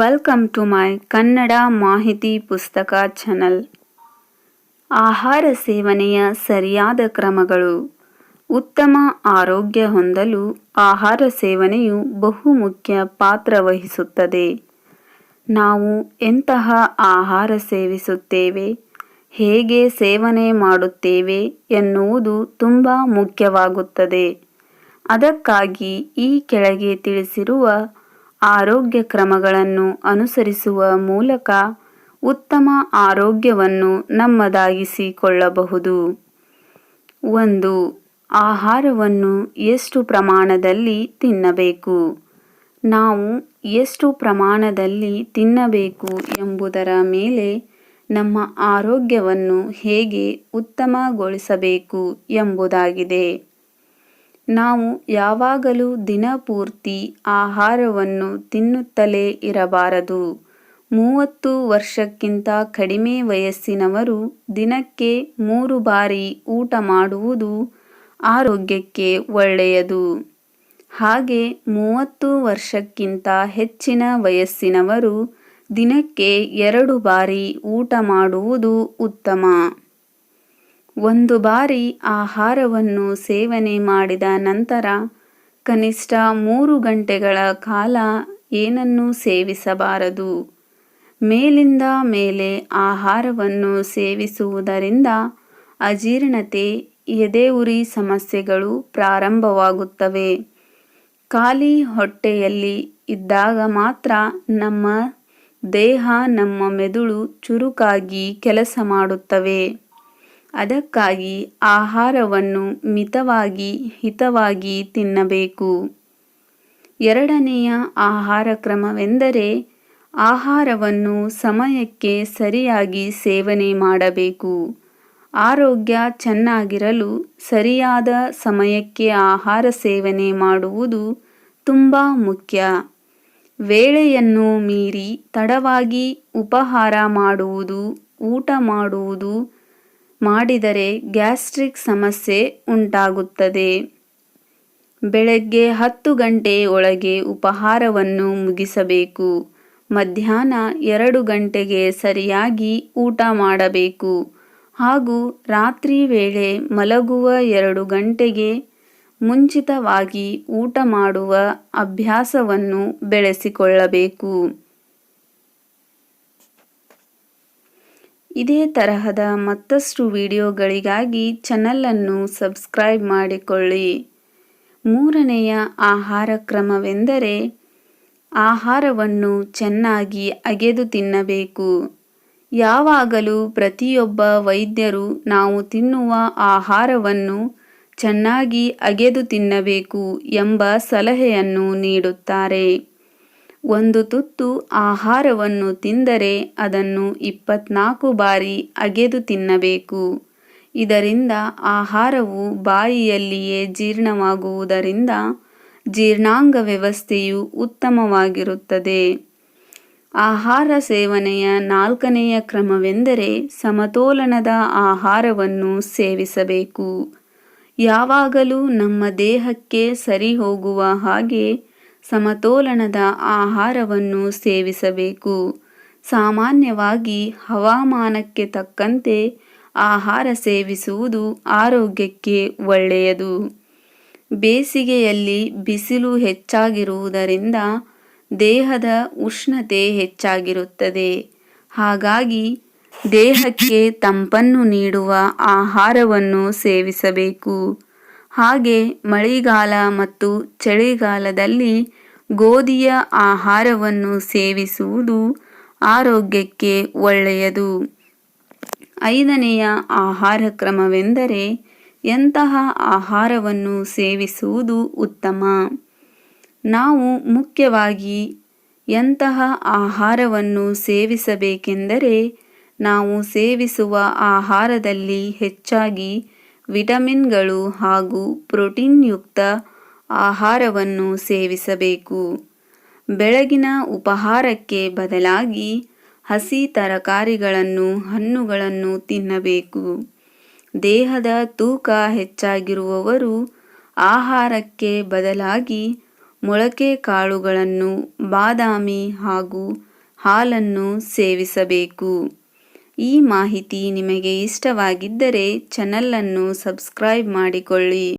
Welcome to my Kannada ಮಾಹಿತಿ ಪುಸ್ತಕ channel ಆಹಾರ ಸೇವನೆಯ ಸರಿಯಾದ ಕ್ರಮಗಳು, ಉತ್ತಮ ಆರೋಗ್ಯ ಹೊಂದಲು ಆಹಾರ ಸೇವನೆಯು ಬಹುಮುಖ್ಯ ಪಾತ್ರ ವಹಿಸುತ್ತದೆ. ನಾವು ಎಂತಹ ಆಹಾರ ಸೇವಿಸುತ್ತೇವೆ, ಹೇಗೆ ಸೇವನೆ ಮಾಡುತ್ತೇವೆ ಎನ್ನುವುದು ತುಂಬ ಮುಖ್ಯವಾಗುತ್ತದೆ. ಅದಕ್ಕಾಗಿ ಈ ಕೆಳಗೆ ತಿಳಿಸಿರುವ ಆರೋಗ್ಯ ಕ್ರಮಗಳನ್ನು ಅನುಸರಿಸುವ ಮೂಲಕ ಉತ್ತಮ ಆರೋಗ್ಯವನ್ನು ನಮ್ಮದಾಗಿಸಿಕೊಳ್ಳಬಹುದು. ಒಂದು, ಆಹಾರವನ್ನು ಎಷ್ಟು ಪ್ರಮಾಣದಲ್ಲಿ ತಿನ್ನಬೇಕು? ನಾವು ಎಷ್ಟು ಪ್ರಮಾಣದಲ್ಲಿ ತಿನ್ನಬೇಕು ಎಂಬುದರ ಮೇಲೆ ನಮ್ಮ ಆರೋಗ್ಯವನ್ನು ಹೇಗೆ ಉತ್ತಮಗೊಳಿಸಬೇಕು ಎಂಬುದಾಗಿದೆ. ನಾವು ಯಾವಾಗಲೂ ದಿನಪೂರ್ತಿ ಆಹಾರವನ್ನು ತಿನ್ನುತ್ತಲೇ ಇರಬಾರದು. ಮೂವತ್ತು ವರ್ಷಕ್ಕಿಂತ ಕಡಿಮೆ ವಯಸ್ಸಿನವರು ದಿನಕ್ಕೆ ಮೂರು ಬಾರಿ ಊಟ ಮಾಡುವುದು ಆರೋಗ್ಯಕ್ಕೆ ಒಳ್ಳೆಯದು. ಹಾಗೆ ಮೂವತ್ತು ವರ್ಷಕ್ಕಿಂತ ಹೆಚ್ಚಿನ ವಯಸ್ಸಿನವರು ದಿನಕ್ಕೆ ಎರಡು ಬಾರಿ ಊಟ ಮಾಡುವುದು ಉತ್ತಮ. ಒಂದು ಬಾರಿ ಆಹಾರವನ್ನು ಸೇವನೆ ಮಾಡಿದ ನಂತರ ಕನಿಷ್ಠ ಮೂರು ಗಂಟೆಗಳ ಕಾಲ ಏನನ್ನೂ ಸೇವಿಸಬಾರದು. ಮೇಲಿಂದ ಮೇಲೆ ಆಹಾರವನ್ನು ಸೇವಿಸುವುದರಿಂದ ಅಜೀರ್ಣತೆ ಎದೆ ಉರಿ ಸಮಸ್ಯೆಗಳು ಪ್ರಾರಂಭವಾಗುತ್ತವೆ. ಖಾಲಿ ಹೊಟ್ಟೆಯಲ್ಲಿ ಇದ್ದಾಗ ಮಾತ್ರ ನಮ್ಮ ದೇಹ ನಮ್ಮ ಮೆದುಳು ಚುರುಕಾಗಿ ಕೆಲಸ ಮಾಡುತ್ತವೆ. ಅದಕ್ಕಾಗಿ ಆಹಾರವನ್ನು ಮಿತವಾಗಿ ಹಿತವಾಗಿ ತಿನ್ನಬೇಕು. ಎರಡನೆಯ ಆಹಾರ ಕ್ರಮವೆಂದರೆ ಆಹಾರವನ್ನು ಸಮಯಕ್ಕೆ ಸರಿಯಾಗಿ ಸೇವನೆ ಮಾಡಬೇಕು. ಆರೋಗ್ಯ ಚೆನ್ನಾಗಿರಲು ಸರಿಯಾದ ಸಮಯಕ್ಕೆ ಆಹಾರ ಸೇವನೆ ಮಾಡುವುದು ತುಂಬ ಮುಖ್ಯ. ವೇಳೆಯನ್ನು ಮೀರಿ ತಡವಾಗಿ ಉಪಹಾರ ಮಾಡುವುದು, ಊಟ ಮಾಡುವುದು ಮಾಡಿದರೆ ಗ್ಯಾಸ್ಟ್ರಿಕ್ ಸಮಸ್ಯೆ ಉಂಟಾಗುತ್ತದೆ. ಬೆಳಗ್ಗೆ ಹತ್ತು ಗಂಟೆ ಒಳಗೆ ಉಪಹಾರವನ್ನು ಮುಗಿಸಬೇಕು. ಮಧ್ಯಾಹ್ನ ಎರಡು ಗಂಟೆಗೆ ಸರಿಯಾಗಿ ಊಟ ಮಾಡಬೇಕು. ಹಾಗೂ ರಾತ್ರಿ ವೇಳೆ ಮಲಗುವ ಎರಡು ಗಂಟೆಗೆ ಮುಂಚಿತವಾಗಿ ಊಟ ಮಾಡುವ ಅಭ್ಯಾಸವನ್ನು ಬೆಳೆಸಿಕೊಳ್ಳಬೇಕು. ಇದೇ ತರಹದ ಮತ್ತಷ್ಟು ವಿಡಿಯೋಗಳಿಗಾಗಿ ಚಾನಲನ್ನು ಸಬ್ಸ್ಕ್ರೈಬ್ ಮಾಡಿಕೊಳ್ಳಿ. ಮೂರನೆಯ ಆಹಾರ ಕ್ರಮವೆಂದರೆ ಆಹಾರವನ್ನು ಚೆನ್ನಾಗಿ ಅಗೆದು ತಿನ್ನಬೇಕು. ಯಾವಾಗಲೂ ಪ್ರತಿಯೊಬ್ಬ ವೈದ್ಯರು ನಾವು ತಿನ್ನುವ ಆಹಾರವನ್ನು ಚೆನ್ನಾಗಿ ಅಗೆದು ತಿನ್ನಬೇಕು ಎಂಬ ಸಲಹೆಯನ್ನು ನೀಡುತ್ತಾರೆ. ಒಂದು ತುತ್ತು ಆಹಾರವನ್ನು ತಿಂದರೆ ಅದನ್ನು ಇಪ್ಪತ್ನಾಲ್ಕು ಬಾರಿ ಅಗೆದು ತಿನ್ನಬೇಕು. ಇದರಿಂದ ಆಹಾರವು ಬಾಯಿಯಲ್ಲಿಯೇ ಜೀರ್ಣವಾಗುವುದರಿಂದ ಜೀರ್ಣಾಂಗ ವ್ಯವಸ್ಥೆಯು ಉತ್ತಮವಾಗಿರುತ್ತದೆ. ಆಹಾರ ಸೇವನೆಯ ನಾಲ್ಕನೆಯ ಕ್ರಮವೆಂದರೆ ಸಮತೋಲನದ ಆಹಾರವನ್ನು ಸೇವಿಸಬೇಕು. ಯಾವಾಗಲೂ ನಮ್ಮ ದೇಹಕ್ಕೆ ಸರಿ ಹೋಗುವ ಹಾಗೆ ಸಮತೋಲನದ ಆಹಾರವನ್ನು ಸೇವಿಸಬೇಕು. ಸಾಮಾನ್ಯವಾಗಿ ಹವಾಮಾನಕ್ಕೆ ತಕ್ಕಂತೆ ಆಹಾರ ಸೇವಿಸುವುದು ಆರೋಗ್ಯಕ್ಕೆ ಒಳ್ಳೆಯದು. ಬೇಸಿಗೆಯಲ್ಲಿ ಬಿಸಿಲು ಹೆಚ್ಚಾಗಿರುವುದರಿಂದ ದೇಹದ ಉಷ್ಣತೆ ಹೆಚ್ಚಾಗಿರುತ್ತದೆ. ಹಾಗಾಗಿ ದೇಹಕ್ಕೆ ತಂಪನ್ನು ನೀಡುವ ಆಹಾರವನ್ನು ಸೇವಿಸಬೇಕು. ಹಾಗೆ ಮಳೆಗಾಲ ಮತ್ತು ಚಳಿಗಾಲದಲ್ಲಿ ಗೋಧಿಯ ಆಹಾರವನ್ನು ಸೇವಿಸುವುದು ಆರೋಗ್ಯಕ್ಕೆ ಒಳ್ಳೆಯದು. ಐದನೆಯ ಆಹಾರ ಕ್ರಮವೆಂದರೆ ಎಂತಹ ಆಹಾರವನ್ನು ಸೇವಿಸುವುದು ಉತ್ತಮ. ನಾವು ಮುಖ್ಯವಾಗಿ ಎಂತಹ ಆಹಾರವನ್ನು ಸೇವಿಸಬೇಕೆಂದರೆ ನಾವು ಸೇವಿಸುವ ಆಹಾರದಲ್ಲಿ ಹೆಚ್ಚಾಗಿ ವಿಟಮಿನ್ಗಳು ಹಾಗೂ ಪ್ರೋಟೀನ್ಯುಕ್ತ ಆಹಾರವನ್ನು ಸೇವಿಸಬೇಕು. ಬೆಳಗಿನ ಉಪಹಾರಕ್ಕೆ ಬದಲಾಗಿ ಹಸಿ ತರಕಾರಿಗಳನ್ನು, ಹಣ್ಣುಗಳನ್ನು ತಿನ್ನಬೇಕು. ದೇಹದ ತೂಕ ಹೆಚ್ಚಾಗಿರುವವರು ಆಹಾರಕ್ಕೆ ಬದಲಾಗಿ ಮೊಳಕೆ ಕಾಳುಗಳನ್ನು, ಬಾದಾಮಿ ಹಾಗೂ ಹಾಲನ್ನು ಸೇವಿಸಬೇಕು. ಈ ಮಾಹಿತಿ ನಿಮಗೆ ಇಷ್ಟವಾಗಿದ್ದರೆ ಚಾನಲನ್ನು ಸಬ್ಸ್ಕ್ರೈಬ್ ಮಾಡಿಕೊಳ್ಳಿ.